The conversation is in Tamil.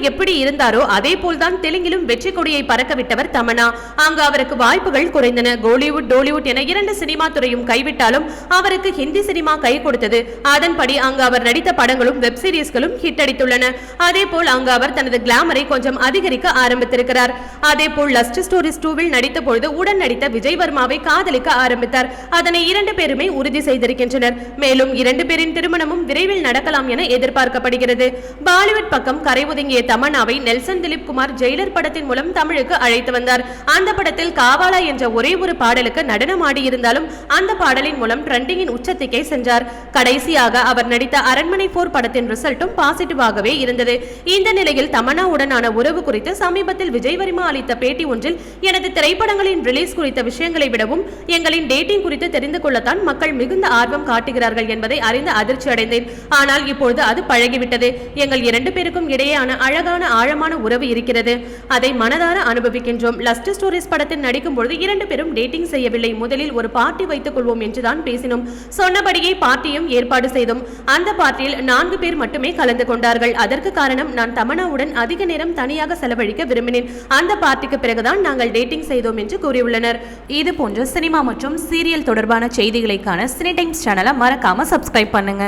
தமிழில் எப்படி இருந்தாரோ அதே போல்தான் தெலுங்கிலும் வெற்றி கொடியை பறக்கவிட்டவர் தமனா அங்கு அவருக்கு வாய்ப்புகள் குறைந்தன. கோலிவுட் டோலிவுட் என இரண்டு சினிமா துறையும் கைவிட்டாலும் அவருக்கு ஹிந்தி சினிமா கை கொடுத்தது. அதன்படி அங்கு அவர் நடித்த படங்களும் வெப் சீரிஸ்களும் ஹிட் அடித்துள்ளன. அதே போல் அங்கு அவர் தனது கிளாமரை கொஞ்சம் அதிகரிக்க ஆரம்பித்திருக்கிறார். அதே போல் லஸ்ட் ஸ்டோரிஸ் டூவில் நடித்த பொழுது உடன் நடித்த விஜய் வர்மாவை காதலிக்க ஆரம்பித்தார். அதனை இரண்டு பேருமே உறுதி செய்திருக்கின்றனர். மேலும் இரண்டு பேரின் திருமணமும் விரைவில் நடக்கலாம் என எதிர்பார்க்கப்படுகிறது. பாலிவுட் பக்கம் கரை ஒதுங்கிய தமன்னாவை நெல்சன் திலீப் குமார் ஜெயிலர் படத்தின் மூலம் தமிழுக்கு அழைத்து வந்தார். அந்த படத்தில் காவாலா என்ற ஒரே ஒரு பாடலுக்கு நடனம் ஆடியிருந்தாலும் அந்த பாடலின் மூலம் ட்ரெண்டிங்கின் உச்சத்திற்கே சென்றார். கடைசியாக அவர் நடித்த அரண்மனை போர் படத்தின் ரிசல்ட்டும் பாசிட்டிவாகவே இருந்தது. இந்த நிலையில் தமன்னாவுடனான உறவு குறித்து சமீபத்தில் விஜய் வரிமா அளித்த பேட்டி ஒன்றில் எனது திரைப்படங்களின் ரிலீஸ் குறித்த விஷயங்களை விடவும் எங்களின் டேட்டிங் குறித்து தெரிந்து கொள்ளத்தான் மக்கள் மிகுந்த ஆர்வம் காட்டுகிறார்கள் என்பதை அறிந்து அதிர்ச்சி அடைந்தேன் ஆனால் இப்பொழுது அது பழகிவிட்டது. எங்கள் இரண்டு பேருக்கும் இடையேயான அழகான ஆழமான உறவு இருக்கிறது. அதை மனதார அனுபவிக்கின்றோம். லஸ்ட் ஸ்டோரிஸ் படத்தில் நடிக்கும் பொழுது இரண்டு பேரும் டேட்டிங் செய்யவில்லை. முதலில் ஒரு பார்ட்டி வைத்துக் கொள்வோம் என்றுதான் பேசினோம். சொன்னபடியே பார்ட்டியும் ஏற்பாடு செய்தோம். அந்த பார்ட்டியில் நான்கு பேர் மட்டுமே கலந்து கொண்டார்கள். அதற்கு காரணம் நான் தமனாவுடன் அதிக நேரம் தனியாக செலவழிக்க விரும்பினேன். அந்த பார்ட்டிக்கு பிறகுதான் நாங்கள் டேட்டிங் செய்தோம் என்று கூறியுள்ளனர். இது போன்ற சினிமா மற்றும் சீரியல் தொடர்பான செய்திகளைக்கான சினி டைம்ஸ் சேனலை மறக்காம சப்ஸ்கிரைப் பண்ணுங்க.